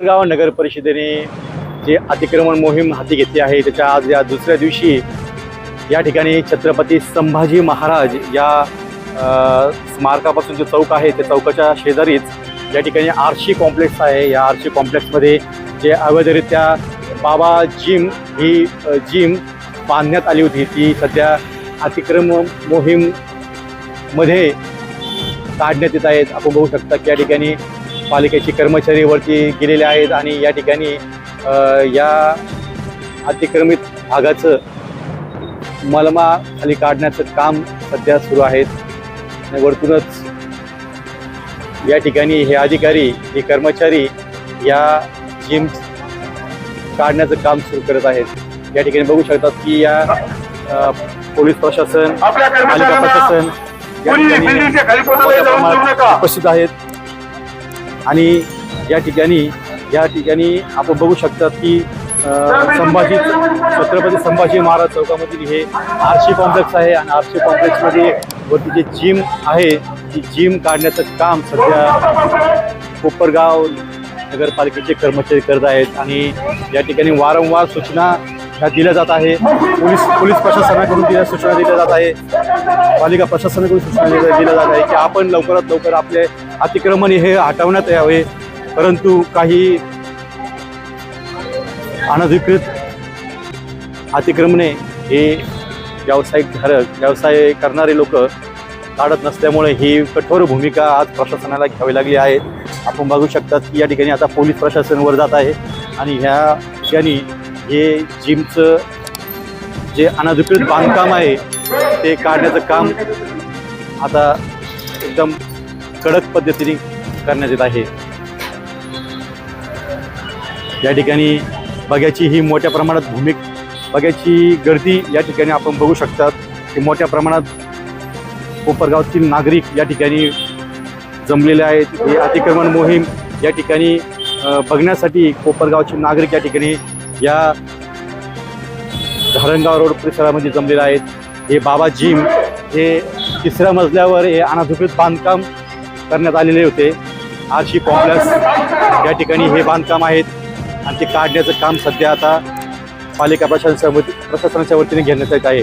गाव नगर परिषदेने जे अतिक्रमण मोहीम हाती घेतली आहे त्याच्या आज या दुसऱ्या दिवशी या ठिकाणी छत्रपती संभाजी महाराज या स्मारकापासून जो चौक आहे त्या चौकाच्या शेजारीच या ठिकाणी आरशी कॉम्प्लेक्स आहे. या आरशी कॉम्प्लेक्समध्ये जे अवैधरित्या बाबा जिम ही जिम बांधण्यात आली होती. ती सध्या अतिक्रम मोहीममध्ये काढण्यात येत आहेत. आपण बघू शकता की या ठिकाणी पालिकेचे कर्मचारी वरती गेलेले आहेत आणि या ठिकाणी या अतिक्रमित भागाचं मलमा खाली काढण्याचं काम सध्या सुरू आहेत. आणि वरतूनच या ठिकाणी हे अधिकारी हे कर्मचारी या जिम काढण्याचं काम सुरू करत आहेत. या ठिकाणी बघू शकतात की या पोलीस प्रशासन पालिका प्रशासन या कोणी ठिकाणी बिल्डिंगच्या खाली आणि या ठिकाणी या ठिकाणी आपण बघू शकतात की संभाजी छत्रपती संभाजी महाराज चौकामधील हे आरशी कॉम्प्लेक्स आहे आणि आरशी कॉम्प्लेक्समध्ये वरती जे जिम आहे ती जिम काढण्याचं काम सध्या कोपरगाव नगरपालिकेचे कर्मचारी करत आहेत. आणि या ठिकाणी वारंवार सूचना ह्या दिल्या जात आहे. पोलीस पोलीस प्रशासनाकडून दिल्या सूचना दिल्या जात आहे. पालिका प्रशासनाकडून सूचना दिल्या जात आहे की आपण लवकरात लवकर आपले अतिक्रमण हे हटवण्यात यावे. परंतु काही अनधिकृत अतिक्रमणे हे व्यावसायिक धारक व्यवसाय करणारे लोक काढत नसल्यामुळे ही कठोर भूमिका आज प्रशासनाला घ्यावी लागली आहे. आपण बघू शकतात की या ठिकाणी आता पोलीस प्रशासन वर जात आहे आणि ह्या ठिकाणी हे जिमचं जे अनधिकृत बांधकाम आहे ते काढण्याचं काम आता एकदम कडक पद्धतीने करण्यात येत आहे. या ठिकाणी बघ्याची ही मोठ्या प्रमाणात भूमिक बघ्याची गर्दी या ठिकाणी आपण बघू शकतात. की मोठ्या प्रमाणात कोपरगावातील नागरिक या ठिकाणी जमलेले आहेत. ही अतिक्रमण मोहीम या ठिकाणी बघण्यासाठी कोपरगावचे नागरिक या ठिकाणी या धारणगाव रोड परिसरामध्ये जमलेले आहेत. हे बाबा जिम हे तिसऱ्या मजल्यावर हे अनाधिकृत बांधकाम करण्यात आलेले होते. आरशी कॉम्प्लेक्स या ठिकाणी हे बांधकाम आहेत आणि ते काढण्याचं काम सध्या आता पालिका प्रशासन प्रशासनाच्या वतीने घेण्यात येत आहे.